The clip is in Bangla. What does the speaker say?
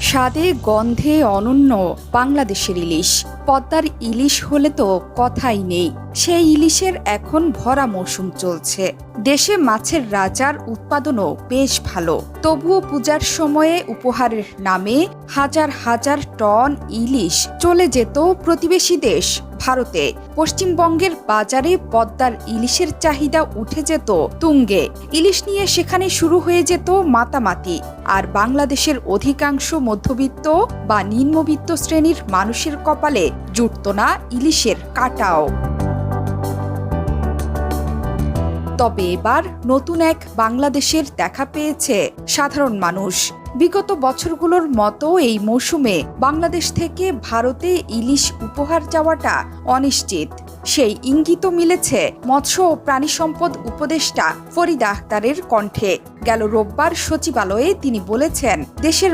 স্বাদে গন্ধে অনন্য বাংলাদেশের ইলিশ। পদ্মার ইলিশ হলে তো কথাই নেই। সেই ইলিশের এখন ভরা মৌসুম চলছে। দেশে মাছের রাজার উৎপাদনও বেশ ভালো। তবুও পূজার সময়ে উপহারের নামে হাজার হাজার টন ইলিশ চলে যেত প্রতিবেশী দেশ। ভারতে। পশ্চিমবঙ্গের বাজারে পদ্মার ইলিশের চাহিদা উঠে যেত তুঙ্গে। ইলিশ নিয়ে সেখানে শুরু হয়ে যেত মাতামাতি। আর বাংলাদেশের অধিকাংশ মধ্যবিত্ত বা নিম্নবিত্ত শ্রেণির মানুষের কপালে জুটত না ইলিশের কাটাও। তবে এবার নতুন এক বাংলাদেশের দেখা পেয়েছে সাধারণ মানুষ। বিগত বছরগুলোর মতো এই মৌসুমে বাংলাদেশ থেকে ভারতে ইলিশ উপহার যাওয়াটা অনিশ্চিত। সেই ইঙ্গিত মিলেছে মৎস্য ও প্রাণী সম্পদ উপদেষ্টা ফরিদা আখতারের কণ্ঠে। গেল রোববার সচিবালয়ে তিনি বলেছেন, দেশের